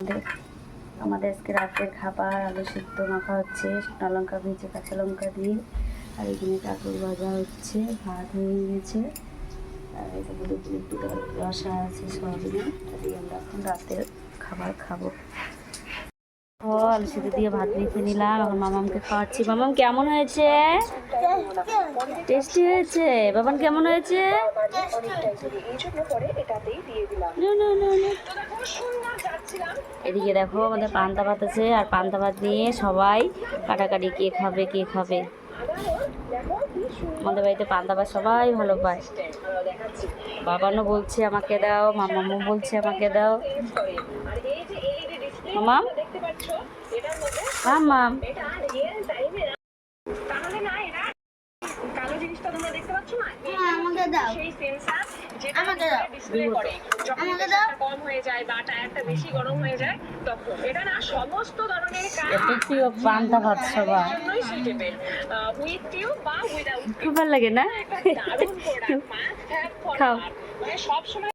আমাদের আমাদের আজকে রাতের খাবার আলু সিদ্ধ মাখা হচ্ছে শুকনো লঙ্কা ভেজে কাঁচা লঙ্কা দিয়ে আর এখানে কাকুর ভাজা হচ্ছে ভাত হয়ে গেছে। আর এখানে একটু রসা আছে সয়াবিনে দিয়ে আমরা এখন রাতের খাবার খাব। ও আলু সিদ্ধ দিয়ে ভাত মেখে নিলাম এখন মামামকে খাওয়াচ্ছি। মামাম কেমন হয়েছে? টেস্টি হয়েছে? বাবান কেমন হয়েছে। এদিকে দেখো আমাদের পান্তা ভাত আছে আর পান্তা ভাত নিয়ে সবাই কাটাকাটি কে খাবে কে খাবে। আমাদের বাড়িতে পান্তা ভাত সবাই ভালো পায়। বাবানও বলছে আমাকে দাও মামামও বলছে আমাকে দাও। মামাম? মামাম আমাকে দাও আমাকে দাও। দিব তো। আমাকে দাও। কম হয়ে যায় বা টায়ারটা বেশি গরম হয়ে যায় তখন। এটা না সমস্ত ধরনের কাজ পান্তা ভাত উইথ বা? উইদাউট খুব ভালো লাগে না? খাও। মানে সব সময়